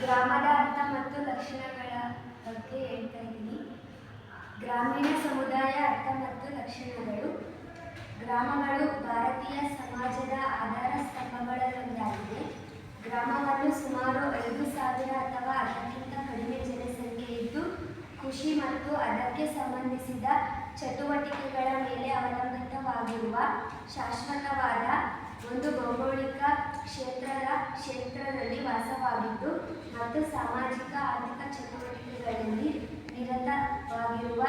ಗ್ರಾಮದ ಅರ್ಥ ಮತ್ತು ಲಕ್ಷಣಗಳ ಬಗ್ಗೆ ಹೇಳ್ತಾ ಇದ್ದೀನಿ. ಗ್ರಾಮೀಣ ಸಮುದಾಯ ಅರ್ಥ ಮತ್ತು ಲಕ್ಷಣಗಳು. ಗ್ರಾಮಗಳು ಭಾರತೀಯ ಸಮಾಜದ ಆಧಾರ ಸ್ತಂಭಗಳಲ್ಲೊಂದಾಗಿದೆ ಗ್ರಾಮವನ್ನು ಸುಮಾರು ಐದು ಸಾವಿರ ಅಥವಾ ಅದಕ್ಕಿಂತ ಕಡಿಮೆ ಜನಸಂಖ್ಯೆ ಇದ್ದು, ಕೃಷಿ ಮತ್ತು ಅದಕ್ಕೆ ಸಂಬಂಧಿಸಿದ ಚಟುವಟಿಕೆಗಳ ಮೇಲೆ ಅವಲಂಬಿತವಾಗಿರುವ ಶಾಶ್ವತವಾದ ಒಂದು ಭೌಗೋಳಿಕ ಕ್ಷೇತ್ರದ ಕ್ಷೇತ್ರದಲ್ಲಿ ವಾಸವಾಗಿದ್ದು, ಮತ್ತು ಸಾಮಾಜಿಕ ಆರ್ಥಿಕ ಚಟುವಟಿಕೆಗಳಲ್ಲಿ ನಿರತವಾಗಿರುವ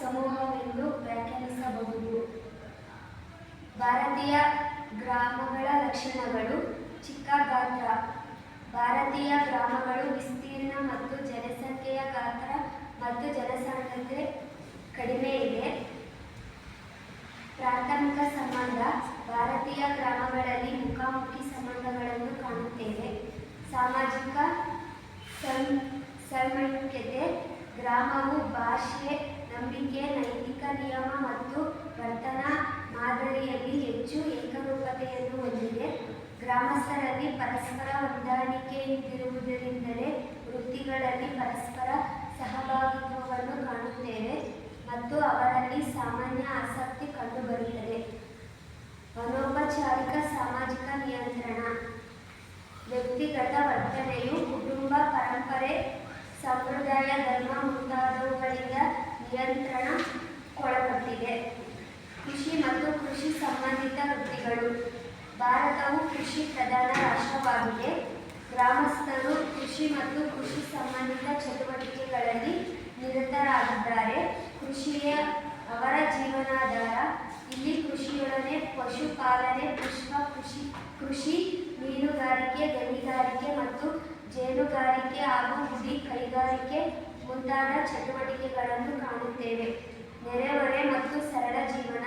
ಸಮೂಹವೆಂದು ವ್ಯಾಖ್ಯಾನಿಸಬಹುದು. ಭಾರತೀಯ ಗ್ರಾಮಗಳ ಲಕ್ಷಣಗಳು ಚಿಕ್ಕ ಗಾತ್ರ. ಭಾರತೀಯ ಗ್ರಾಮಗಳು ವಿಸ್ತೀರ್ಣ ಮತ್ತು ಜನಸಂಖ್ಯೆಯ ಗಾತ್ರ ಮತ್ತು ಜನಸಾಂದ್ರತೆ ಕಡಿಮೆ ಇದೆ. ಪ್ರಾಥಮಿಕ ಸಂಬಂಧ ಭಾರತೀಯ ಗ್ರಾಮಗಳಲ್ಲಿ ಮುಖಾಮುಖಿ ಸಂಬಂಧಗಳನ್ನು ಕಾಣುತ್ತೇವೆ. ಸಾಮಾಜಿಕ ಸಂ- ಸಮೈಕ್ಯತೆ ಗ್ರಾಮವು ಭಾಷೆ, ನಂಬಿಕೆ, ನೈತಿಕ ನಿಯಮ ಮತ್ತು ವರ್ತನಾ ಮಾದರಿಯಲ್ಲಿ ಹೆಚ್ಚು ಏಕರೂಪತೆಯನ್ನು ಹೊಂದಿದೆ. ಗ್ರಾಮಸ್ಥರಲ್ಲಿ ಪರಸ್ಪರ ಹೊಂದಾಣಿಕೆ ಇದ್ದಿರುವುದರಿಂದಲೇ ವೃತ್ತಿಗಳಲ್ಲಿ ಪರಸ್ಪರ ಸಹಭಾಗಿತ್ವವನ್ನು ಕಾಣುತ್ತೇವೆ ಮತ್ತು ಅವರಲ್ಲಿ ಸಾಮಾನ್ಯ ಆಸಕ್ತಿ ಕಂಡುಬರುತ್ತದೆ. ಅನೌಪಚಾರಿಕ ಸಾಮಾಜಿಕ ನಿಯಂತ್ರಣ. ವ್ಯಕ್ತಿಗತ ವರ್ತನೆಯು ಕುಟುಂಬ, ಪರಂಪರೆ, ಸಂಪ್ರದಾಯ, ಧರ್ಮ ಮುಂತಾದವುಗಳಿಂದ ನಿಯಂತ್ರಣ ಒಳಪಟ್ಟಿದೆ ಕೃಷಿ ಮತ್ತು ಕೃಷಿ ಸಂಬಂಧಿತ ವೃತ್ತಿಗಳು. ಭಾರತವು ಕೃಷಿ ಪ್ರಧಾನ ರಾಷ್ಟ್ರವಾಗಿದೆ. ಗ್ರಾಮಸ್ಥರು ಕೃಷಿ ಮತ್ತು ಕೃಷಿ ಸಂಬಂಧಿತ ಚಟುವಟಿಕೆಗಳಲ್ಲಿ ನಿರತರಾಗಿದ್ದಾರೆ. ಕೃಷಿಯ ಅವರ ಜೀವನಾಧಾರ. ಇಲ್ಲಿ ಕೃಷಿಯೊಡನೆ ಪಶುಪಾಲನೆ, ಪುಷ್ಪ ಕೃಷಿ ಕೃಷಿ, ಮೀನುಗಾರಿಕೆ, ಗಣಿಗಾರಿಕೆ ಮತ್ತು ಜೇನುಗಾರಿಕೆ ಹಾಗೂ ಹುಡಿ ಕೈಗಾರಿಕೆ ಮುಂತಾದ ಚಟುವಟಿಕೆಗಳನ್ನು ಕಾಣುತ್ತೇವೆ. ನೆರೆಹೊರೆ ಮತ್ತು ಸರಳ ಜೀವನ.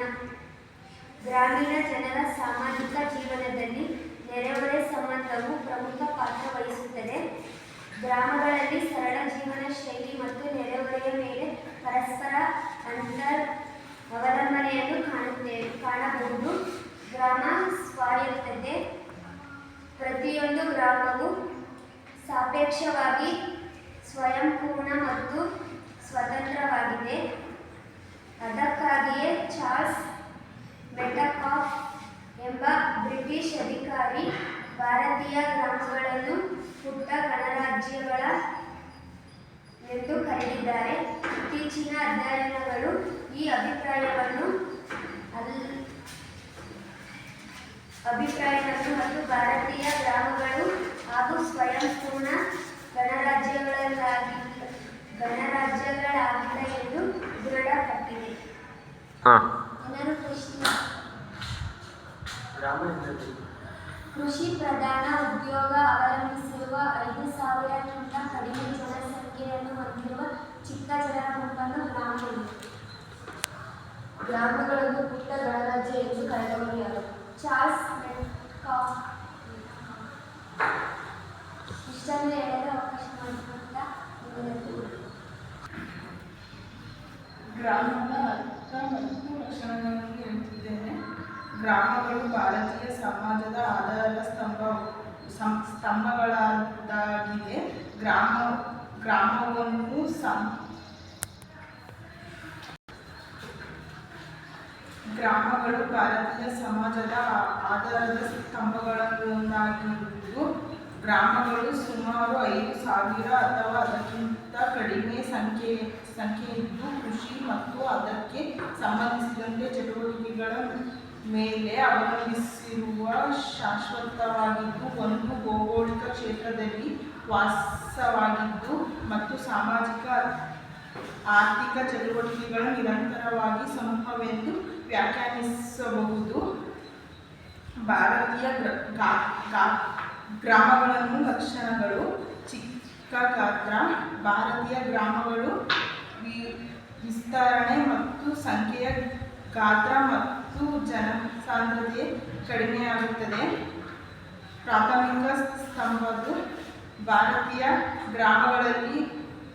ಗ್ರಾಮೀಣ ಜನರ ಸಾಮಾಜಿಕ ಜೀವನದಲ್ಲಿ ನೆರೆಹೊರೆ ಸಂಬಂಧವು ಪ್ರಮುಖ ಪಾತ್ರ ವಹಿಸುತ್ತದೆ. ಗ್ರಾಮಗಳಲ್ಲಿ ಸರಳ ಜೀವನ ಶೈಲಿ ಮತ್ತು ನೆರೆಹೊರೆಯ ಮೇಲೆ ಪರಸ್ಪರ ಅಂತರ್ ಅವಲಂಬನೆಯನ್ನು ಕಾಣುತ್ತೇವೆ ಕಾಣಬಹುದು. ಗ್ರಾಮ ಸ್ವಾಯತ್ತತೆ. ಪ್ರತಿಯೊಂದು ಗ್ರಾಮವು ಸಾಪೇಕ್ಷವಾಗಿ ಸ್ವಯಂಪೂರ್ಣ ಮತ್ತು ಸ್ವತಂತ್ರವಾಗಿದೆ. ಅದಕ್ಕಾಗಿಯೇ ಚಾರ್ಲ್ಸ್ ಮೆಟಕಾಫ್ ಎಂಬ ಬ್ರಿಟಿಷ್ ಅಧಿಕಾರಿ ಭಾರತೀಯ ಗ್ರಾಮಗಳನ್ನು ಪುಟ್ಟ ಗಣರಾಜ್ಯಗಳ ಎಂದು ಕರೆದಿದ್ದಾರೆ. ಇತ್ತೀಚಿನ ಅಧ್ಯಯನಗಳು ಈ ಅಭಿಪ್ರಾಯವನ್ನು ಅಲ್ ಅಭಿಪ್ರಾಯವನ್ನು ಮತ್ತು ಭಾರತೀಯ ಗ್ರಾಮಗಳು ಹಾಗೂ ಸ್ವಯಂಪೂರ್ಣ ಗಣರಾಜ್ಯಗಳಲ್ಲಾಗಿ ಗಣರಾಜ್ಯಗಳಾಗಿಲ್ಲ ಎಂದು ದೃಢಪಟ್ಟಿದೆ. ಕೃಷಿ ಪ್ರಧಾನ ಉದ್ಯೋಗ ಅವಲಂಬಿಸಿರುವ ಐದು ಸಾವಿರಕ್ಕಿಂತ ಕಡಿಮೆ ಜನಸಂಖ್ಯೆಯನ್ನು ಹೊಂದಿರುವ ಚಿಕ್ಕ ಜನರ ಗುಂಪನ್ನು ಗ್ರಾಮ ಎಂದು ಗ್ರಾಮಗಳನ್ನು ಪುಟ್ಟ ಗಣರಾಜ್ಯ ಎಂದು ಕರೆದವರು ಯಾರು? ಚಾರ್ಲ್ಸ್ ಮೆಟ್ಕಾಫ್ ಇಷ್ಟನ್ನು ಹೇಳಲು ಅವಕಾಶ ಮಾಡಿಕೊಟ್ಟ ನಿಮ್ಮೆಲ್ಲರಿಗೂ ಗ್ರಾಮದ ಅರ್ಥ ಮತ್ತು ಲಕ್ಷಣಗಳನ್ನು ಹೇಳುತ್ತಿದ್ದೇನೆ ಗ್ರಾಮಗಳು ಭಾರತೀಯ ಸಮಾಜದ ಆಧಾರ ಸ್ತಂಭ ಸ್ತಂಭಗಳಾದಾಗಿದೆ. ಗ್ರಾಮ ಗ್ರಾಮವನ್ನು ಸಂ ಗ್ರಾಮಗಳು, ಭಾರತೀಯ ಸಮಾಜದ ಆಧಾರದ ಸ್ತಂಭಗಳನ್ನಾಗಿದ್ದು ಗ್ರಾಮಗಳು ಸುಮಾರು ಐದು ಸಾವಿರ ಅಥವಾ ಅದಕ್ಕಿಂತ ಕಡಿಮೆ ಸಂಖ್ಯೆ, ಸಂಖ್ಯೆಯಿದ್ದು ಕೃಷಿ ಮತ್ತು ಅದಕ್ಕೆ ಸಂಬಂಧಿಸಿದಂತೆ ಚಟುವಟಿಕೆಗಳ ಮೇಲೆ ಅವಲಂಬಿಸಿರುವ ಶಾಶ್ವತವಾಗಿದ್ದು, ಒಂದು ಭೌಗೋಳಿಕ ಕ್ಷೇತ್ರದಲ್ಲಿ ವಾಸವಾಗಿದ್ದು ಮತ್ತು ಸಾಮಾಜಿಕ, ಆರ್ಥಿಕ ಚಟುವಟಿಕೆಗಳು ನಿರಂತರವಾಗಿ ಸಮೂಹವೆಂದು ವ್ಯಾಖ್ಯಾನಿಸಬಹುದು. ಭಾರತೀಯ ಗ್ರಾಮಗಳನ್ನು ಲಕ್ಷಣಗಳು. ಚಿಕ್ಕ ಗಾತ್ರ ಭಾರತೀಯ ಗ್ರಾಮಗಳು ವಿಸ್ತರಣೆ ಮತ್ತು ಸಂಖ್ಯೆಯ ಗಾತ್ರ ಮತ್ತು ಜನಸಾಂದ್ರತೆ ಕಡಿಮೆಯಾಗುತ್ತದೆ. ಪ್ರಾಥಮಿಕ ಸ್ತಂಭದ್ದು, ಭಾರತೀಯ ಗ್ರಾಮಗಳಲ್ಲಿ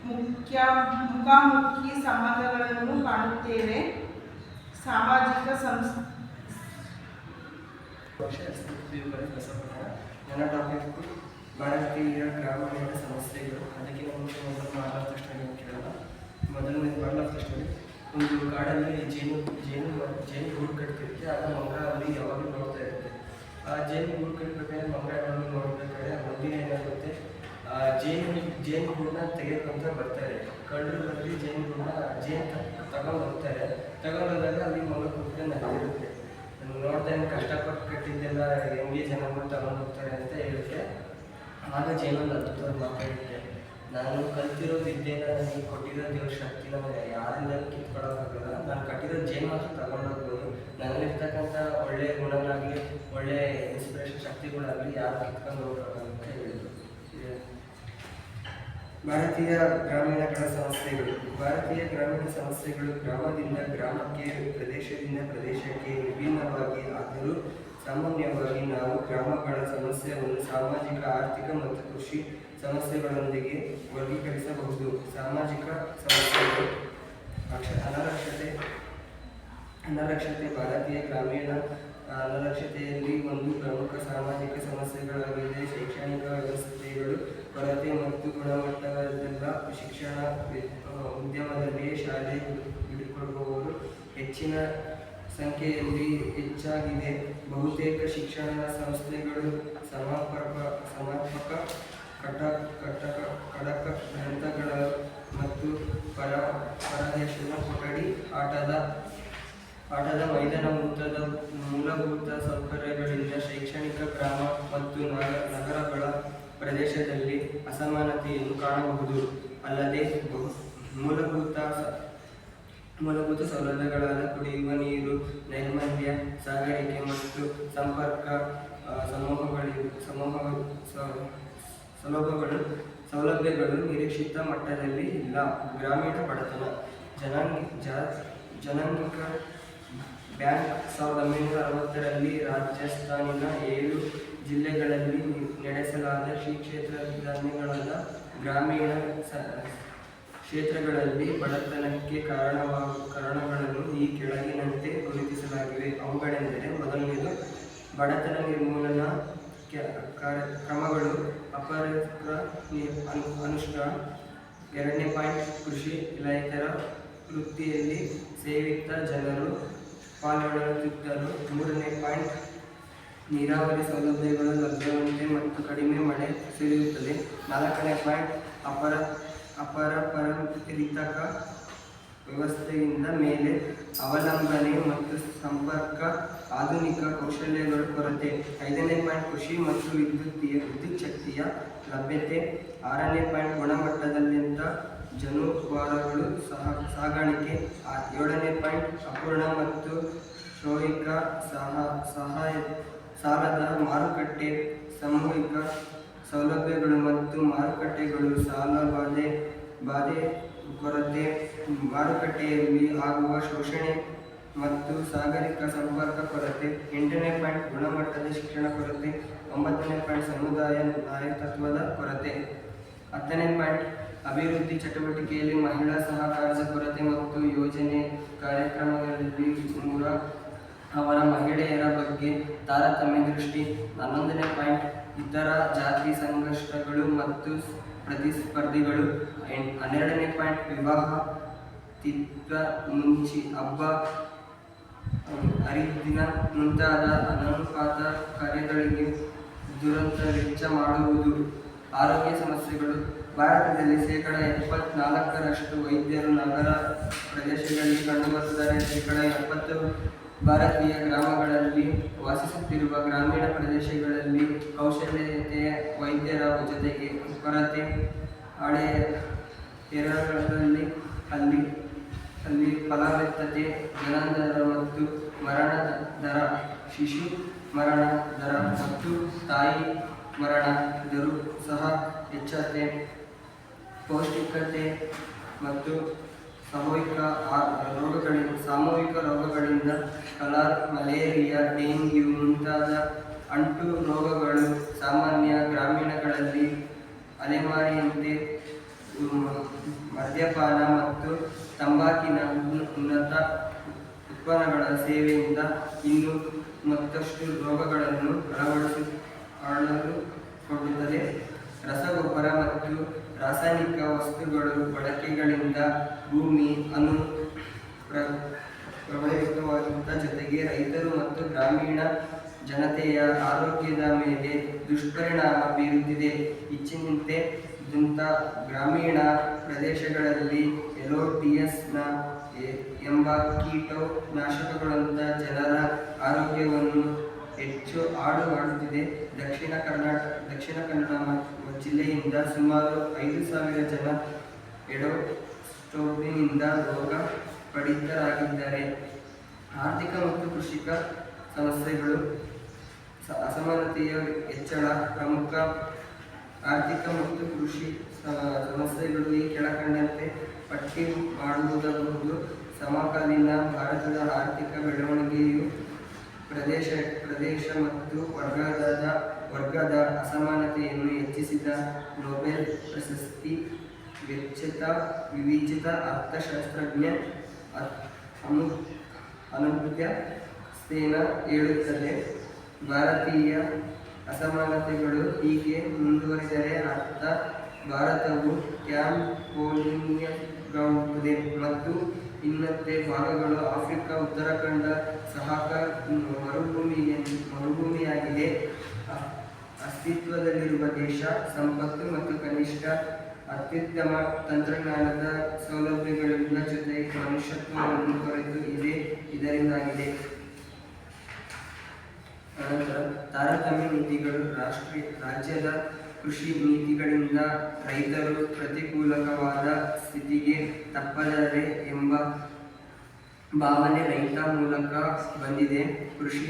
ಮುಖ್ಯ ಮುಖಾಮುಖಿ ಸಂಬಂಧಗಳನ್ನು ಕಾಣುತ್ತೇವೆ. ಸಾಮಾಜಿಕ ಸಂಸ್ ಭಾಷೆ ಸಂಸ್ಕೃತಿ ಕಡೆ ಪ್ರಕಾರ ನನ್ನ ಟಾಪಿಕ್ ಭಾರತೀಯ ಗ್ರಾಮೀಣ ಸಮಸ್ಯೆಗಳು ಅದಕ್ಕೆ ಮುಂಚೆ ಮೊದಲು ಮಾಡಲ್ ಆಫ್ ದ ಸ್ಟಡಿ ಕೇಳೋಣ ಮೊದಲನೇ ಮಾಡಲ್ ಆಫ್ ದ ಸ್ಟಡಿ ಒಂದು ಕಾಡಲ್ಲಿ ಜೇನು ಜೇನು ಜೇನು ಗೂಡು ಕಟ್ತಿರುತ್ತೆ ಆಗ ಮಂಗ ಅಲ್ಲಿ ಯಾವಾಗಲೂ ನೋಡ್ತಾ ಇರುತ್ತೆ ಆ ಜೇನು ಗೂಡು ಕಟ್ಟಬೇಕಾದ್ರೆ ಮಂಗ ಯಾವಾಗಲೂ ನೋಡ್ಬೇಕಾದ್ರೆ ಒಂದಿನ ಏನಾಗುತ್ತೆ ಆ ಜೇನು ಜೇನು ಗೂಡನ್ನ ತೆಗೆದುಕೊಂತ ಬರ್ತಾರೆ. ಕಳ್ಳರು ಬಂದು ಜೇನು ಗೂಡನ್ನ ಜೇನು ತಗೊಂಡು ಹೋಗ್ತಾರೆ. ತಗೊಂಡು ಹೋದಾಗ ಅಲ್ಲಿ ಮಂಗ ಕೂತ್ಕೊಂಡು ನಡೆದಿರುತ್ತೆ ನೋಡ್ದೆ ಕಷ್ಟಪಟ್ಟು ಕಟ್ಟಿದ್ದೆಲ್ಲ ಹೆಂಗೆ ಜನಗಳು ತಗೊಂಡು ಹೋಗ್ತಾರೆ ಅಂತ ಹೇಳುತ್ತೆ. ಆಗ ಜೇನು ಅದ್ಭುತವಾಗಿ ಮಾತಾಡುತ್ತೆ ನಾನು ಕಲ್ತಿರೋ ವಿದ್ಯೆನ ನನಗೆ ಕೊಟ್ಟಿರೋ ದೇವ್ರ ಶಕ್ತಿ ನಮಗೆ ಯಾರಿಂದ ಕಿತ್ಕೊಳ್ಳೋಕ್ಕಾಗಲ್ಲ ನಾನು ಕಟ್ಟಿರೋ ಜೇನು ಮಾತ್ರ ತಗೊಂಡೋಗ್ಬೋದು ನನ್ನಲ್ಲಿರ್ತಕ್ಕಂಥ ಒಳ್ಳೆಯ ಗುಣಗಳಾಗಲಿ ಒಳ್ಳೆಯ ಇನ್ಸ್ಪಿರೇಷನ್ ಶಕ್ತಿಗಳಾಗಲಿ ಯಾರು ಕಿತ್ಕೊಂಡು ಹೋಗೋಕ್ಕಾಗಲ್ಲ ಅಂತ ಹೇಳಿದ್ರು. ಭಾರತೀಯ ಗ್ರಾಮೀಣಗಳ ಸಮಸ್ಯೆಗಳು ಭಾರತೀಯ ಗ್ರಾಮೀಣ ಸಮಸ್ಯೆಗಳು ಗ್ರಾಮದಿಂದ ಗ್ರಾಮಕ್ಕೆ, ಪ್ರದೇಶದಿಂದ ಪ್ರದೇಶಕ್ಕೆ ವಿಭಿನ್ನವಾಗಿ ಆದರೂ ಸಾಮಾನ್ಯವಾಗಿ ನಾವು ಗ್ರಾಮಗಳ ಸಮಸ್ಯೆಯನ್ನು ಸಾಮಾಜಿಕ, ಆರ್ಥಿಕ ಮತ್ತು ಕೃಷಿ ಸಮಸ್ಯೆಗಳೊಂದಿಗೆ ವರ್ಗೀಕರಿಸಬಹುದು. ಸಾಮಾಜಿಕ ಸಮಸ್ಯೆಗಳು ಅಕ್ಷ ಅನರಕ್ಷತೆ ಅನರಕ್ಷತೆ ಭಾರತೀಯ ಗ್ರಾಮೀಣ ಅನರಕ್ಷತೆಯಲ್ಲಿ ಒಂದು ಪ್ರಮುಖ ಸಾಮಾಜಿಕ ಸಮಸ್ಯೆಗಳಾಗಿದೆ ಶೈಕ್ಷಣಿಕ ವ್ಯವಸ್ಥೆಗಳು ಕೊರತೆ ಮತ್ತು ಗುಣಮಟ್ಟದ ಶಿಕ್ಷಣ ಉದ್ಯಮದಲ್ಲಿ ಶಾಲೆ ಹಿಡಿಕೊಳ್ಳುವವರು ಹೆಚ್ಚಿನ ಸಂಖ್ಯೆಯಲ್ಲಿ ಹೆಚ್ಚಾಗಿದೆ. ಬಹುತೇಕ ಶಿಕ್ಷಣ ಸಂಸ್ಥೆಗಳು ಸಮರ್ಪಕ ಸಮರ್ಪಕ ಕಟ ಕಟಕ ಕಡಕ ಗ್ರಂಥಗಳ ಮತ್ತು ಪರ ಪರದೇಶದ ಕೊಠಡಿ, ಆಟದ ಆಟದ ಮೈದಾನ ಮುಂತಾದ ಮೂಲಭೂತ ಸೌಕರ್ಯಗಳಿಂದ ಶೈಕ್ಷಣಿಕ ಗ್ರಾಮ ಮತ್ತು ನಗ- ನಗರಗಳ ಪ್ರದೇಶದಲ್ಲಿ ಅಸಮಾನತೆಯನ್ನು ಕಾಣಬಹುದು. ಅಲ್ಲದೆ ಮೂಲಭೂತ ಮೂಲಭೂತ ಸೌಲಭ್ಯಗಳಾದ ಕುಡಿಯುವ ನೀರು ನೈರ್ಮಲ್ಯ ಸಾಗಾಣಿಕೆ ಮತ್ತು ಸಂಪರ್ಕ ಆ, ಸಮೂಹಗಳು ಸಮೂಹ ಸೌಲಭ್ಯಗಳು ಸೌಲಭ್ಯಗಳು ನಿರೀಕ್ಷಿತ ಮಟ್ಟದಲ್ಲಿ ಇಲ್ಲ. ಗ್ರಾಮೀಣ ಬಡತನ ಜನಾಂಗ ಜ ಜನಾಂಗಿಕ ಬ್ಯಾಂಕ್ ಸಾವಿರದ ಒಂಬೈನೂರ ಅರವತ್ತರಲ್ಲಿ ರಾಜಸ್ಥಾನಿನ ಏಳು ಜಿಲ್ಲೆಗಳಲ್ಲಿ ನಡೆಸಲಾದ ಶ್ರೀ ವಿಧಾನಗಳನ್ನು ಗ್ರಾಮೀಣ ಕ್ಷೇತ್ರಗಳಲ್ಲಿ ಬಡತನಕ್ಕೆ ಕಾರಣವಾಗ ಕಾರಣಗಳನ್ನು ಈ ಕೆಳಗಿನಂತೆ ಗುರುತಿಸಲಾಗಿವೆ. ಅವುಗಳೆಂದರೆ ಮೊದಲನೆಯದು ಬಡತನ ನಿರ್ಮೂಲನಾ ಕ್ರಮಗಳು. ಅಪರ ಅನುಷ್ಠಾನ ಎರಡನೇ ಪಾಯಿಂಟ್, ಕೃಷಿ ರೈತರ ವೃತ್ತಿಯಲ್ಲಿ ಸೇವಿತ ಜನರು, ಪಾಲ್ಗೊಳ್ಳುತ್ತಿದ್ದರು. ಮೂರನೇ ಪಾಯಿಂಟ್ ನೀರಾವರಿ ಸೌಲಭ್ಯಗಳು ಲಭ್ಯವಂತೆ ಮತ್ತು ಕಡಿಮೆ ಮಳೆ ಸುರಿಯುತ್ತದೆ. ನಾಲ್ಕನೇ ಪಾಯಿಂಟ್ ಅಪರ ಅಪರ ಪರಂಪರಿತಕ ವ್ಯವಸ್ಥೆಯಿಂದ ಮೇಲೆ ಅವಲಂಬನೆ ಮತ್ತು ಸಂಪರ್ಕ ಆಧುನಿಕ ಕೌಶಲ್ಯಗಳ ಕೊರತೆ. ಐದನೇ ಪಾಯಿಂಟ್ ಕೃಷಿ ಮತ್ತು ವಿದ್ಯುತ್ತಿಯ ವಿದ್ಯುತ್ ಶಕ್ತಿಯ ಲಭ್ಯತೆ. ಆರನೇ ಪಾಯಿಂಟ್ ಗುಣಮಟ್ಟದಲ್ಲಿಂದ ಜನುವಾರಗಳು ಸಹ ಸಾಗಾಣಿಕೆ. ಏಳನೇ ಪಾಯಿಂಟ್ ಅಪೂರ್ಣ ಮತ್ತು ಶೋಹಿಕ ಸಹ ಸಹಾಯ ಸಾಲದ ಮಾರುಕಟ್ಟೆ, ಸಾಮೂಹಿಕ ಸೌಲಭ್ಯಗಳು ಮತ್ತು ಮಾರುಕಟ್ಟೆಗಳು ಸಾಲ ಬಾಧೆ ಬಾಧೆ ಕೊರತೆ, ಮಾರುಕಟ್ಟೆಯಲ್ಲಿ ಆಗುವ ಶೋಷಣೆ ಮತ್ತು ಸಾಗರಿಕ ಸಂಪರ್ಕ ಕೊರತೆ, ಎಂಟನೇ ಪಾಯಿಂಟ್ ಗುಣಮಟ್ಟದ ಶಿಕ್ಷಣ ಕೊರತೆ, ಒಂಬತ್ತನೇ ಪಾಯಿಂಟ್ ಸಮುದಾಯ ನಾಯಕತ್ವದ ಕೊರತೆ, ಹತ್ತನೇ ಪಾಯಿಂಟ್ ಅಭಿವೃದ್ಧಿ ಚಟುವಟಿಕೆಯಲ್ಲಿ ಮಹಿಳಾ ಸಹಕಾರದ ಕೊರತೆ ಮತ್ತು ಯೋಜನೆ ಕಾರ್ಯಕ್ರಮಗಳಲ್ಲಿ ಮೂಲ ಅವರ ಮಹಿಳೆಯರ ಬಗ್ಗೆ ತಾರತಮ್ಯ ದೃಷ್ಟಿ, ಹನ್ನೊಂದನೇ ಪಾಯಿಂಟ್, ಇತರ ಜಾತಿ ಸಂಘರ್ಷಗಳು ಮತ್ತು ಪ್ರತಿಸ್ಪರ್ಧಿಗಳು. ಹನ್ನೆರಡನೇ ಪಾಯಿಂಟ್, ವಿವಾಹ ತಿತ್ವ ಮುಂಚಿ ಹಬ್ಬ, ಹರಿದಿನ ಮುಂತಾದ ಅನನುಪಾತ ಕಾರ್ಯಗಳಿಗೆ ದುರಂತ ವೆಚ್ಚ ಮಾಡುವುದು. ಆರೋಗ್ಯ ಸಮಸ್ಯೆಗಳು. ಭಾರತದಲ್ಲಿ ಶೇಕಡ ಎಪ್ಪತ್ನಾಲ್ಕರಷ್ಟು ವೈದ್ಯರು ನಗರ ಪ್ರದೇಶಗಳಲ್ಲಿ ಕಂಡುಬರುತ್ತಾರೆ. ಶೇಕಡ ಎಪ್ಪತ್ತು ಭಾರತೀಯ ಗ್ರಾಮಗಳಲ್ಲಿ ವಾಸಿಸುತ್ತಿರುವ ಗ್ರಾಮೀಣ ಪ್ರದೇಶಗಳಲ್ಲಿ ಕೌಶಲ್ಯತೆ, ವೈದ್ಯರ ಜೊತೆಗೆ ಕೊರತೆ ಹಳೆಯ ಕೇರಳಗಳಲ್ಲಿ ಅಲ್ಲಿ ಅಲ್ಲಿ ಫಲವತ್ತತೆ ಜನಾಂದರ ಮತ್ತು ಮರಣ ದರ, ಶಿಶು ಮರಣ ದರ ಮತ್ತು ತಾಯಿ ಮರಣ ದರ ಸಹ ಹೆಚ್ಚತೆ ಪೌಷ್ಟಿಕತೆ ಮತ್ತು ಸಾಮೂಹಿಕ ರೋಗಗಳಿಂದ ಸಾಮೂಹಿಕ ರೋಗಗಳಿಂದ ಕಲಾ ಮಲೇರಿಯಾ, ಡೆಂಗ್ಯೂ ಮುಂತಾದ ಅಂಟು ರೋಗಗಳು ಸಾಮಾನ್ಯ ಗ್ರಾಮೀಣಗಳಲ್ಲಿ ಅಲೆಮಾರಿಯಂತೆ ಮದ್ಯಪಾನ ಮತ್ತು ತಂಬಾಕಿನ ಉನ್- ಉನ್ನತ ಉತ್ಪನ್ನಗಳ ಸೇವೆಯಿಂದ ಇನ್ನೂ ಮತ್ತಷ್ಟು ರೋಗಗಳನ್ನು ಅಳವಡಿಸಿ ರಸಗೊಬ್ಬರ ಮತ್ತು ರಾಸಾಯನಿಕ ವಸ್ತುಗಳು ಬಳಕೆಗಳಿಂದ ಭೂಮಿ ಅನು ಪ್ರಭಾವಿತವಾದ ಜೊತೆಗೆ ರೈತರು ಮತ್ತು ಗ್ರಾಮೀಣ ಜನತೆಯ ಆರೋಗ್ಯದ ಮೇಲೆ ದುಷ್ಪರಿಣಾಮ ಬೀರುತ್ತಿದೆ. ಇಚ್ಚಿನಂತೆ ಇಂಥ ಗ್ರಾಮೀಣ ಪ್ರದೇಶಗಳಲ್ಲಿ ಎಲೋಟಿಯಸ್ನ ಎಂಬ ಕೀಟನಾಶಕಗಳಂಥ ಜನರ ಆರೋಗ್ಯವನ್ನು ಹೆಚ್ಚು ಹಾಡು ಹಾಡುತ್ತಿದೆ ದಕ್ಷಿಣ ಕರ್ನಾಟಕ ದಕ್ಷಿಣ ಕನ್ನಡ ಜಿಲ್ಲೆಯಿಂದ ಸುಮಾರು ಐದು ಸಾವಿರ ಜನ ಎಡೋಸ್ಟೋಬಿನಿಂದ ರೋಗ ಪಡಿತರಾಗಿದ್ದಾರೆ. ಆರ್ಥಿಕ ಮತ್ತು ಕೃಷಿಕ ಸಮಸ್ಯೆಗಳು ಅಸಮಾನತೆಯ ಹೆಚ್ಚಳ, ಪ್ರಮುಖ ಆರ್ಥಿಕ ಮತ್ತು ಕೃಷಿ ಸಮಸ್ಯೆಗಳು ಈ ಕೆಳಕಂಡಂತೆ ಪಟ್ಟಿ ಮಾಡುವುದಾಗಬಹುದು ಸಮಕಾಲೀನ ಭಾರತದ ಆರ್ಥಿಕ ಬೆಳವಣಿಗೆಯು ಪ್ರದೇಶ ಪ್ರದೇಶ ಮತ್ತು ವರ್ಗದ ವರ್ಗದ ಅಸಮಾನತೆಯನ್ನು ಹೆಚ್ಚಿಸಿದ ನೊಬೆಲ್ ಪ್ರಶಸ್ತಿ ವೆಚ್ಚದ ವಿವಿಚಿತ ಅರ್ಥಶಾಸ್ತ್ರಜ್ಞ ಅನು ಅನುಭ್ಯ ಸೇನ ಹೇಳುತ್ತದೆ. ಭಾರತೀಯ ಅಸಮಾನತೆಗಳು ಹೀಗೆ ಮುಂದುವರಿದರೆ ಅರ್ಥ, ಭಾರತವು ಕ್ಯಾಂಪೋನಿಯಾಗುತ್ತದೆ ಮತ್ತು ಇನ್ನತ್ತೆ ಭಾಗಗಳು ಆಫ್ರಿಕಾ, ಉತ್ತರಾಖಂಡ ಸಹಕ ಮರುಭೂಮಿಯ ಮರುಭೂಮಿಯಾಗಿದೆ. ಅಸ್ತಿತ್ವದಲ್ಲಿರುವ ದೇಶ, ಸಂಪತ್ತು ಮತ್ತು ಕನಿಷ್ಠ ಅತ್ಯುತ್ತಮ ತಂತ್ರಜ್ಞಾನದ ಸೌಲಭ್ಯಗಳಿಂದ ಜೊತೆ ಮನುಷ್ಯತ್ವವನ್ನು ಕೊರೆತು ಇದೆ, ಇದರಿಂದಾಗಿದೆ. ಅನಂತರ ತಾರತಮ್ಯ ನೀತಿಗಳು ರಾಷ್ಟ್ರೀಯ ರಾಜ್ಯದ ಕೃಷಿ ನೀತಿಗಳಿಂದ ರೈತರು ಪ್ರತಿಕೂಲಕವಾದ ಸ್ಥಿತಿಗೆ ತಪ್ಪದರೆ ಎಂಬ ಭಾವನೆ ರೈತ ಮೂಲಕ ಬಂದಿದೆ. ಕೃಷಿ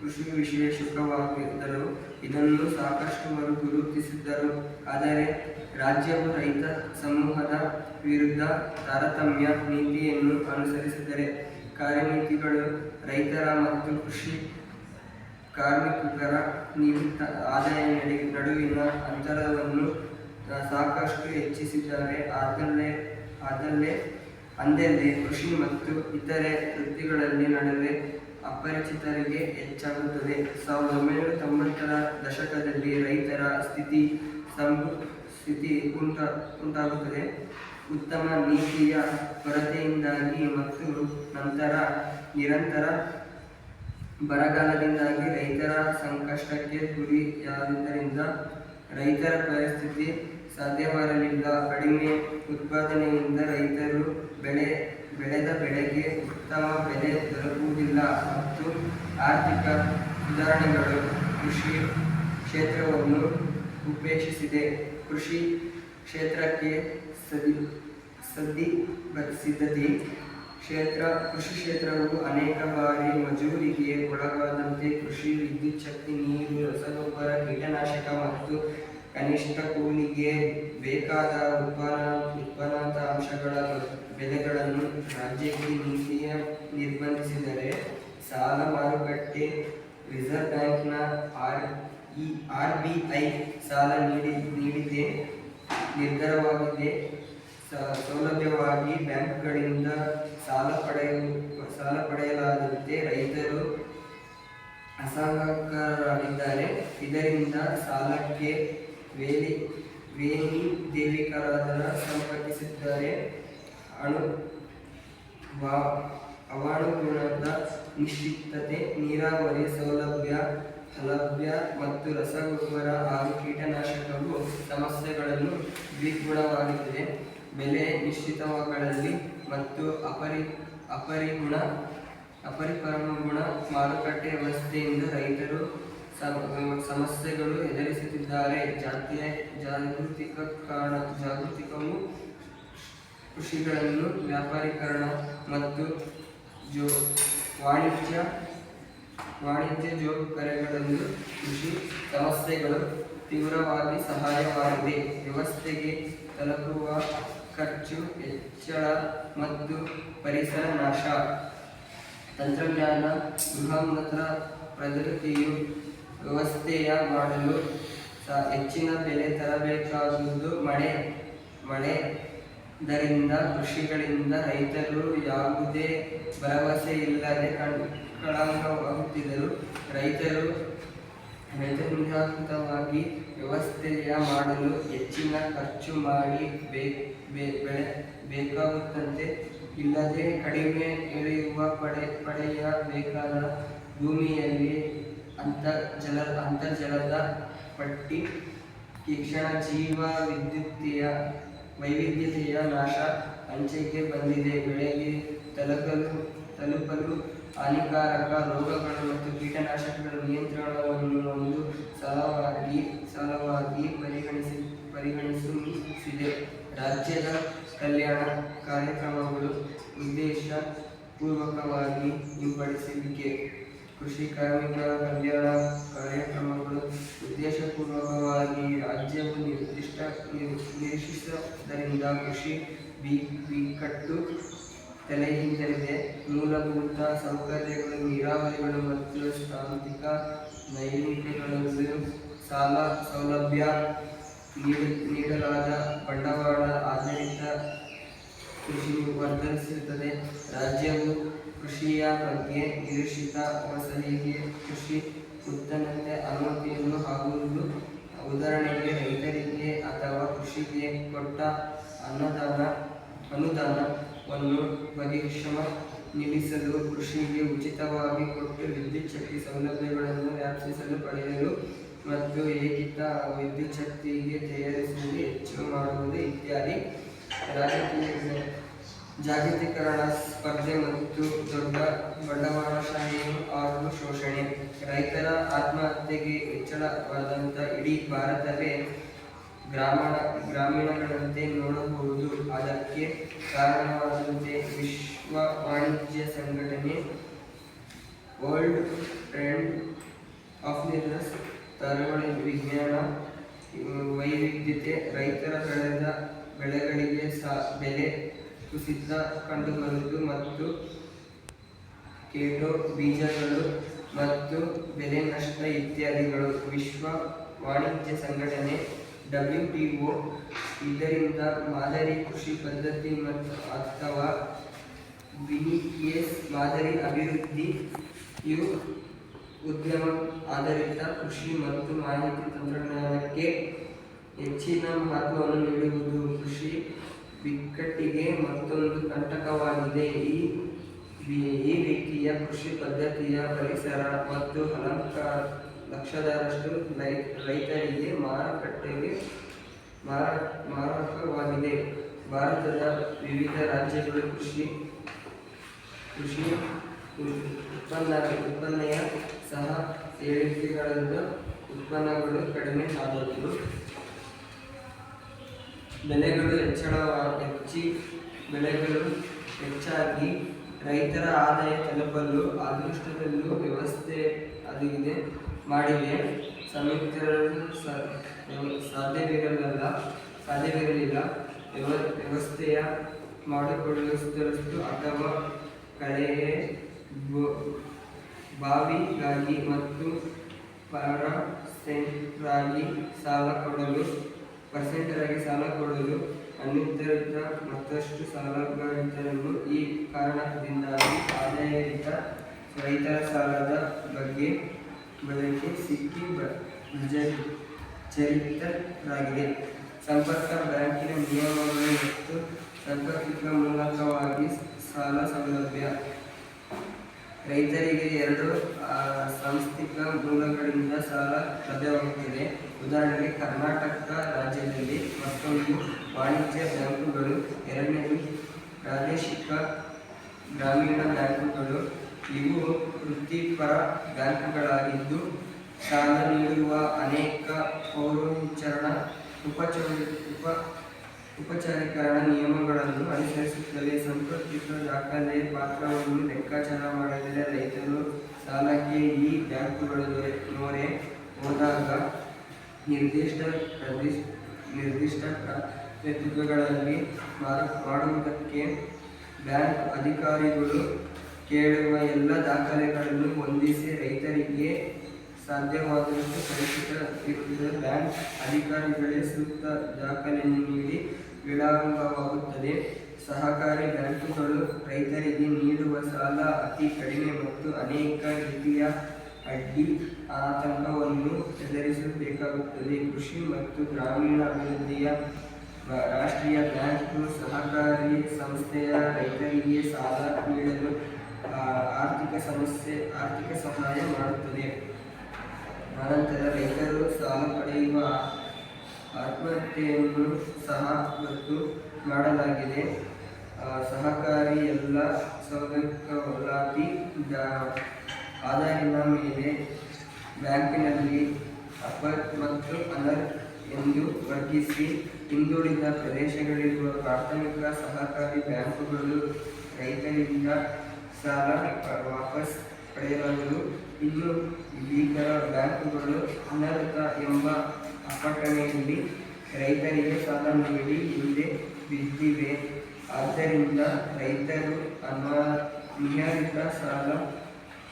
ಕೃಷಿ ವಿಶೇಷಕವಾಗಿದ್ದರು ಇದನ್ನು ಸಾಕಷ್ಟುವರು ಗುರುತಿಸಿದ್ದರು ಆದರೆ ರಾಜ್ಯವು ರೈತ ಸಮೂಹದ ವಿರುದ್ಧ ತಾರತಮ್ಯ ನೀತಿಯನ್ನು ಅನುಸರಿಸಿದರೆ ಕಾರ್ಯನೀತಿಗಳು ರೈತರ ಮತ್ತು ಕೃಷಿ ಕಾರ್ಮಿಕರ ನಿಮಿತ್ತ ಆದಾಯ ನಡುವಿನ ಅಂತರವನ್ನು ಸಾಕಷ್ಟು ಹೆಚ್ಚಿಸಿದ್ದಾರೆ. ಆದಲ್ಲೇ ಆದಲ್ಲೇ ಅಂದಲ್ಲೇ ಕೃಷಿ ಮತ್ತು ಇತರೆ ವೃತ್ತಿಗಳಲ್ಲಿ ನಡುವೆ ಅಪರಿಚಿತರಿಗೆ ಹೆಚ್ಚಾಗುತ್ತದೆ. ಸಾವಿರದ ಒಂಬೈನೂರ ತೊಂಬತ್ತರ ದಶಕದಲ್ಲಿ ರೈತರ ಸ್ಥಿತಿ ಸಂಭು ಸ್ಥಿತಿ ಉಂಟ ಉಂಟಾಗುತ್ತದೆ. ಉತ್ತಮ ನೀತಿಯ ಕೊರತೆಯಿಂದಾಗಿ ಮತ್ತು ನಂತರ ನಿರಂತರ ಬರಗಾಲದಿಂದಾಗಿ ರೈತರ ಸಂಕಷ್ಟಕ್ಕೆ ಗುರಿಯಾದುದರಿಂದ ರೈತರ ಪರಿಸ್ಥಿತಿ ಸಾಧ್ಯವಾಗಲಿಲ್ಲ. ಕಡಿಮೆ ಉತ್ಪಾದನೆಯಿಂದ ರೈತರು ಬೆಳೆ, ಬೆಳೆದ ಬೆಳೆಗೆ ಉತ್ತಮ ಬೆಲೆ ದೊರಕುವುದಿಲ್ಲ ಮತ್ತು ಆರ್ಥಿಕ ಸುಧಾರಣೆಗಳು ಕೃಷಿ ಕ್ಷೇತ್ರವನ್ನು ಉಪೇಕ್ಷಿಸಿದೆ. ಕೃಷಿ ಕ್ಷೇತ್ರಕ್ಕೆ ಸದಿ, ಸದ್ದಿ ಸಿದ್ಧತೆ ಕ್ಷೇತ್ರ, ಕೃಷಿ ಕ್ಷೇತ್ರವು ಅನೇಕ ಬಾರಿ ಮಜೂರಿಗೆ ಒಳಗಾದಂತೆ ಕೃಷಿ, ವಿದ್ಯುತ್ ಶಕ್ತಿ, ನೀರು, ರಸಗೊಬ್ಬರ, ಕೀಟನಾಶಕ ಮತ್ತು ಕನಿಷ್ಠ ಕೂಲಿಗೆ ಬೇಕಾದ ಉತ್ಪನ್ನ ಅಂಶಗಳ ಬೆಲೆಗಳನ್ನು ರಾಜ್ಯಕ್ಕೆ ನೀತಿಯ ನಿರ್ಬಂಧಿಸಿದರೆ ಸಾಲ ಮಾರುಕಟ್ಟೆ ರಿಸರ್ವ್ ಬ್ಯಾಂಕ್ನ ಆರ್, ಈ ಆರ್ ಬಿ ಐ ಸಾಲ ನೀಡಿ, ನೀಡಿದೆ. ನಿರ್ಧಾರವಾಗಿದೆ. ಸೌಲಭ್ಯವಾಗಿ ಬ್ಯಾಂಕ್ಗಳಿಂದ ಸಾಲ ಪಡೆಯಲು ಸಾಲ ಪಡೆಯಲಾದಂತೆ ರೈತರು ಅಸಹಕಾರರಾಗಿದ್ದಾರೆ. ಇದರಿಂದ ಸಾಲಕ್ಕೆ ವೇಲಿ ವೇಣಿ ದೇವಿಕರಾದರ ಸಂಪರ್ಕಿಸಿದ್ದಾರೆ. ಅಣು ಹವಾನುಗುಣದ ನಿಶ್ಚಿತತೆ, ನೀರಾವರಿ ಸೌಲಭ್ಯ ಸೌಲಭ್ಯ ಮತ್ತು ರಸಗೊಬ್ಬರ ಹಾಗೂ ಕೀಟನಾಶಕವು ಸಮಸ್ಯೆಗಳನ್ನು ದ್ವಿಗುಣವಾಗಿದೆ ಬೆಲೆ ನಿಶ್ಚಿತಗಳಲ್ಲಿ ಮತ್ತು ಅಪರಿ, ಅಪರಿಗುಣ, ಅಪರಿಪರಮಗುಣ, ಮಾರುಕಟ್ಟೆ ವ್ಯವಸ್ಥೆಯಿಂದ ರೈತರು ಸಮ- ಸಮಸ್ಯೆಗಳು ಎದುರಿಸುತ್ತಿದ್ದಾರೆ. ಜಾತಿಯ ಜಾಗೃತಿಕ ಕಾರಣ, ಜಾಗೃತಿಕವು ಕೃಷಿಗಳನ್ನು ವ್ಯಾಪಾರೀಕರಣ ಮತ್ತು ಜೋ, ವಾಣಿಜ್ಯ ವಾಣಿಜ್ಯ ಜೋಕರೆಗಳನ್ನು ಕೃಷಿ ಸಮಸ್ಯೆಗಳು ತೀವ್ರವಾಗಿ ಸಹಾಯವಾಗಿದೆ. ವ್ಯವಸ್ಥೆಗೆ ತಲುಪುವ ಖರ್ಚು, ಹೆಚ್ಚಳ ಮತ್ತು ಪರಿಸರ ನಾಶ. ತಂತ್ರಜ್ಞಾನ ಗೃಹಮತ್ರ ಪ್ರಗತಿಯು ವ್ಯವಸ್ಥೆಯ ಮಾಡಲು ಹೆಚ್ಚಿನ ಬೆಲೆ ತರಬೇಕಾಗುವುದು ಮಳೆ ಮಳೆ ದರಿಂದ ಕೃಷಿಗಳಿಂದ ರೈತರು ಯಾವುದೇ ಭರವಸೆ ಇಲ್ಲದೆ ಕಳಂಕವಾಗುತ್ತಿದ್ದರು ರೈತರು ರೈತನಿಂದಾಕೃತವಾಗಿ ವ್ಯವಸ್ಥೆಯ ಮಾಡಲು ಹೆಚ್ಚಿನ ಖರ್ಚು ಮಾಡಿ ಬೇ- ಬೇ- ಬೆಳೆ ಬೇಕಾಗುತ್ತಂತೆ. ಇಲ್ಲದೆ ಕಡಿಮೆ ಇಳಿಯುವ ಪಡೆ, ಪಡೆಯಬೇಕಾದ ಭೂಮಿಯಲ್ಲಿ ಅಂತರ್ಜಲ ಅಂತರ್ಜಲದ ಪಟ್ಟಿ ಶಿಕ್ಷಣ ಜೀವ ವಿದ್ಯುತ್ತೆಯ ವೈವಿಧ್ಯತೆಯ ನಾಶ ಅಂಚೆಗೆ ಬಂದಿದೆ. ಬೆಳೆಗೆ ತಲುಪಲು ತಲುಪಲು ಹಾನಿಕಾರಕ ರೋಗಗಳು ಮತ್ತು ಕೀಟನಾಶಕಗಳ ನಿಯಂತ್ರಣವನ್ನು ಒಂದು ಸಲವಾಗಿ ಸಲವಾಗಿ ಪರಿಗಣಿಸಿ ಪರಿಗಣಿಸಿದೆ ರಾಜ್ಯದ ಕಲ್ಯಾಣ ಕಾರ್ಯಕ್ರಮಗಳು ಉದ್ದೇಶ ಪೂರ್ವಕವಾಗಿ ಹಿಂಪಡಿಸುವಿಕೆ. ಕೃಷಿ ಕಾರ್ಮಿಕರ ಕಲ್ಯಾಣ ಕಾರ್ಯಕ್ರಮಗಳು ಉದ್ದೇಶಪೂರ್ವಕವಾಗಿ ರಾಜ್ಯವು ನಿರ್ದಿಷ್ಟ ನಿರೀಕ್ಷಿಸುವುದರಿಂದ ಕೃಷಿ ಬಿಕ್ಕಟ್ಟು ತಲೆ ಹಿಂದರಿದೆ ಮೂಲಭೂತ ಸೌಕರ್ಯಗಳು, ನೀರಾವರಿಗಳು ಮತ್ತು ಸಾಂಸ್ಥಿಕ ನೈರ್ಮಿಕಗಳು ಸಾಲ ಸೌಲಭ್ಯ ನೀಡಲಾದ ಬಂಡವಾಳ ಆಧಾರಿತ ಕೃಷಿ ವರ್ಧಿಸುತ್ತದೆ ರಾಜ್ಯವು ಕೃಷಿಯ ಬಗ್ಗೆ ನಿರೀಕ್ಷಿತ ಫಸಲಿಗೆ ಕೃಷಿ ಉತ್ಪನ್ನಕ್ಕೆ ಅನುಮತಿಯನ್ನು ಹಾಕುವುದು. ಉದಾಹರಣೆಗೆ ರೈತರಿಗೆ ಅಥವಾ ಕೃಷಿಗೆ ಕೊಟ್ಟ ಅನ್ನದಾನ, ಅನುದಾನವನ್ನು ಪರಿಶ್ರಮ ನಿಲ್ಲಿಸಲು ಕೃಷಿಗೆ ಉಚಿತವಾಗಿ ಕೊಟ್ಟು ವಿದ್ಯುಚ್ಛಕ್ತಿ ಸೌಲಭ್ಯಗಳನ್ನು ವ್ಯಾಪಿಸಲು ಪಡೆಯಲು ಮತ್ತು ಏಕಿತ ವಿದ್ಯುತ್ ಶಕ್ತಿಗೆ ತಯಾರಿಸುವುದು, ಹೆಚ್ಚು ಮಾಡುವುದು ಇತ್ಯಾದಿ. ರಾಜಕೀಯ ಜಾಗತೀಕರಣ, ಸ್ಪರ್ಧೆ ಮತ್ತು ದೊಡ್ಡ ಬಂಡವಾಳಶಾಹಿ ಹಾಗೂ ಶೋಷಣೆ. ರೈತರ ಆತ್ಮಹತ್ಯೆಗೆ ಹೆಚ್ಚಳವಾದಂಥ ಇಡೀ ಭಾರತವೇ ಗ್ರಾಮೀಣ ಗ್ರಾಮೀಣಗಳಂತೆ ನೋಡಬಹುದು. ಅದಕ್ಕೆ ಕಾರಣವಾದಂತೆ ವಿಶ್ವ ವಾಣಿಜ್ಯ ಸಂಘಟನೆ ವರ್ಲ್ಡ್ ಟ್ರೆಂಡ್ ಆಫ್ ನಿರ್ನಸ್ ತರವಳಿ ವಿಜ್ಞಾನ ವೈವಿಧ್ಯತೆ, ರೈತರ ಬೆಳೆದ ಬೆಳೆಗಳಿಗೆ ಸಾ, ಬೆಲೆ ಕುಸಿತ ಕಂಡುಬರುವುದು ಮತ್ತು ಕೇಟೋ ಬೀಜಗಳು ಮತ್ತು ಬೆಲೆ ನಷ್ಟ ಇತ್ಯಾದಿಗಳು. ವಿಶ್ವ ವಾಣಿಜ್ಯ ಸಂಘಟನೆ ಡಬ್ಲ್ಯೂ ಟಿ ಒ ಇದರಿಂದ ಮಾದರಿ ಕೃಷಿ ಪದ್ಧತಿ ಮತ್ತು ಅಥವಾ ವಿನಿಕೇಸ್ ಮಾದರಿ ಅಭಿವೃದ್ಧಿ ಇವು ಉದ್ಯಮ ಆಧಾರಿತ ಕೃಷಿ ಮತ್ತು ಮಾಹಿತಿ ತಂತ್ರಜ್ಞಾನಕ್ಕೆ ಹೆಚ್ಚಿನ ಮಹತ್ವವನ್ನು ನೀಡುವುದು ಕೃಷಿ ಬಿಕ್ಕಟ್ಟಿಗೆ ಮತ್ತೊಂದು ಕಂಟಕವಾಗಿದೆ ಈ ಈ- ರೀತಿಯ ಕೃಷಿ ಪದ್ಧತಿಯ ಪರಿಸರ ಮತ್ತು ಅಲಂಕಾರ ಲಕ್ಷದರಷ್ಟು ರೈತರಿಗೆ ಮಾರುಕಟ್ಟೆಗೆ ಮಾರ, ಮಾರಕವಾಗಿದೆ. ಭಾರತದ ವಿವಿಧ ರಾಜ್ಯಗಳು ಕೃಷಿ ಕೃಷಿ ಉತ್ಪನ್ನ ಉತ್ಪನ್ನಯ ಸಹ ಏರಿಕೆಗಳಿಂದ ಉತ್ಪನ್ನಗಳು ಕಡಿಮೆ ಆದದ್ದು. ಬೆಲೆಗಳು ಹೆಚ್ಚಳ, ಹೆಚ್ಚಿ, ಬೆಲೆಗಳು ಹೆಚ್ಚಾಗಿ ರೈತರ ಆದಾಯ ತಲುಪಲು ಅದೃಷ್ಟದಲ್ಲೂ ವ್ಯವಸ್ಥೆ ಅದಿದೆ ಮಾಡಿವೆ. ಸಂಯುಕ್ತರನ್ನು ಸ- ವ್ಯವ- ಸಾಧ್ಯವಿರಲಿಲ್ಲ ಸಾಧ್ಯವಿರಲಿಲ್ಲ ವ್ಯವ ವ್ಯವಸ್ಥೆಯ ಮಾಡಿಕೊಳ್ಳುವಷ್ಟು ಅಥವಾ ಕಳೆಯೇ ಬೊ- ಬಾವಿಗಾಗಿ ಮತ್ತು ಪರ್ಸೆಂಟ್ರಾಗಿ ಸಾಲ ಕೊಡಲು, ಪರ್ಸೆಂಟರಾಗಿ ಸಾಲ ಕೊಡಲು ಅನಿರ್ಧರಿತ ಮತ್ತಷ್ಟು ಸಾಲಗಾರರನ್ನು ಈ ಕಾರಣದಿಂದಾಗಿ ಆದಾಯಿತ ರೈತರ ಸಾಲದ ಬಗ್ಗೆ ಬದಲಿಗೆ ಸಿಕ್ಕಿ ಚರಿತರಾಗಿದೆ ಸಂಪರ್ಕ ಬ್ಯಾಂಕಿನ ನಿಯಮಗಳು ಮತ್ತು ಸಂಪರ್ಕ ಮೂಲಕವಾಗಿ ಸಾಲ ಸೌಲಭ್ಯ ರೈತರಿಗೆ ಎರಡು ಸಾಂಸ್ಥಿಕ ಮೂಲಗಳಿಂದ ಸಾಲ ಲಭ್ಯವಾಗುತ್ತಿದೆ. ಉದಾಹರಣೆಗೆ ಕರ್ನಾಟಕ ರಾಜ್ಯದಲ್ಲಿ ಮತ್ತೊಂದು ವಾಣಿಜ್ಯ ಬ್ಯಾಂಕುಗಳು, ಎರಡನೇದು ಪ್ರಾದೇಶಿಕ ಗ್ರಾಮೀಣ ಬ್ಯಾಂಕುಗಳು. ಇವು ವೃತ್ತಿಪರ ಬ್ಯಾಂಕುಗಳಾಗಿದ್ದು ಸಾಲ ನೀಡುವ ಅನೇಕ ಪೌರೋಹಿಚರಣ ಉಪಚ ಉಪ ಉಪಚಾರೀಕರಣ ನಿಯಮಗಳನ್ನು ಅನುಸರಿಸುತ್ತವೆ ಸಂಪರ್ಕಿತ ದಾಖಲೆ, ಪಾತ್ರವನ್ನು ಲೆಕ್ಕಾಚಾರ ಮಾಡಿದರೆ ರೈತರು ಸಾಲಕ್ಕೆ ಈ ಬ್ಯಾಂಕುಗಳು ಮೊರೆ ಹೋದಾಗ ನಿರ್ದಿಷ್ಟ ಪ್ರದೇಶ, ನಿರ್ದಿಷ್ಟ ವ್ಯಕ್ತಿತ್ವಗಳಲ್ಲಿ ಮಾಡುವುದಕ್ಕೆ ಬ್ಯಾಂಕ್ ಅಧಿಕಾರಿಗಳು ಕೇಳುವ ಎಲ್ಲ ದಾಖಲೆಗಳನ್ನು ಹೊಂದಿಸಿ ರೈತರಿಗೆ ಸಾಧ್ಯವಾದಷ್ಟು ಪರಿಚಿತ ಇರುತ್ತದೆ. ಬ್ಯಾಂಕ್ ಅಧಿಕಾರಿಗಳೇ ಸೂಕ್ತ ದಾಖಲೆಯನ್ನು ನೀಡಿ ವಿಳಂಬವಾಗುತ್ತದೆ ಸಹಕಾರಿ ಬ್ಯಾಂಕುಗಳು ರೈತರಿಗೆ ನೀಡುವ ಸಾಲ ಅತಿ ಕಡಿಮೆ ಮತ್ತು ಅನೇಕ ರೀತಿಯ ಅಡ್ಡಿ ಆತಂಕವನ್ನು ಎದುರಿಸಬೇಕಾಗುತ್ತದೆ. ಕೃಷಿ ಮತ್ತು ಗ್ರಾಮೀಣ ಅಭಿವೃದ್ಧಿಯ ರಾಷ್ಟ್ರೀಯ ಬ್ಯಾಂಕು ಸಹಕಾರಿ ಸಂಸ್ಥೆಯ ರೈತರಿಗೆ ಸಾಲ ನೀಡಲು ಆರ್ಥಿಕ ಸಮಸ್ಯೆ, ಆರ್ಥಿಕ ಸಹಾಯ ಮಾಡುತ್ತದೆ. ಅನಂತರ ರೈತರು ಸಾಲ ಪಡೆಯುವ ಆತ್ಮಹತ್ಯೆಯನ್ನು ಸಹ ಮತ್ತು ಮಾಡಲಾಗಿದೆ. ಸಹಕಾರಿ ಎಲ್ಲ ಸೌಲಭ್ಯಗಳಾಗಿ ಆದಾಯದ ಮೇಲೆ ಬ್ಯಾಂಕಿನಲ್ಲಿ ಅಪರ್ ಮತ್ತು ಅನರ್ ಎಂದು ವರ್ಗಿಸಿ ಹಿಂದುಳಿದ ಪ್ರದೇಶಗಳಿರುವ ಪ್ರಾಥಮಿಕ ಸಹಕಾರಿ ಬ್ಯಾಂಕುಗಳು ರೈತರಿಂದ ಸಾಲ ವಾಪಸ್ ಪಡೆಯಲಾಗಲು ಇನ್ನು ಭೀಕರ ಬ್ಯಾಂಕುಗಳು ಅನರ್ಹ ಎಂಬ ಅಪಟಣೆಯಲ್ಲಿ ರೈತರಿಗೆ ಸಾಲ ನೀಡಿ, ಹಿಂದೆ ಬಿದ್ದಿವೆ ಆದ್ದರಿಂದ ರೈತರು ಅನ ನಿಯಮಿತ ಸಾಲ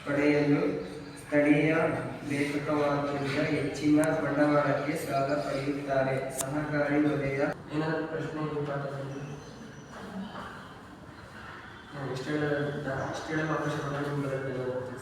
ಪಡೆಯಲು ಸ್ಥಳೀಯ ಲೇಖಕವಾದ್ದರಿಂದ ಹೆಚ್ಚಿನ ಬಂಡವಾಳಕ್ಕೆ ಸಾಲ ಪಡೆಯುತ್ತಾರೆ. ಸಹಕಾರಿ ವಲಯ. ಏನಾದರೂ ಪ್ರಶ್ನೆ ಇಷ್ಟು ಇಷ್ಟು ಹೇಳೋ ಅವಕಾಶ ಬರೋದು ಬರುತ್ತೆ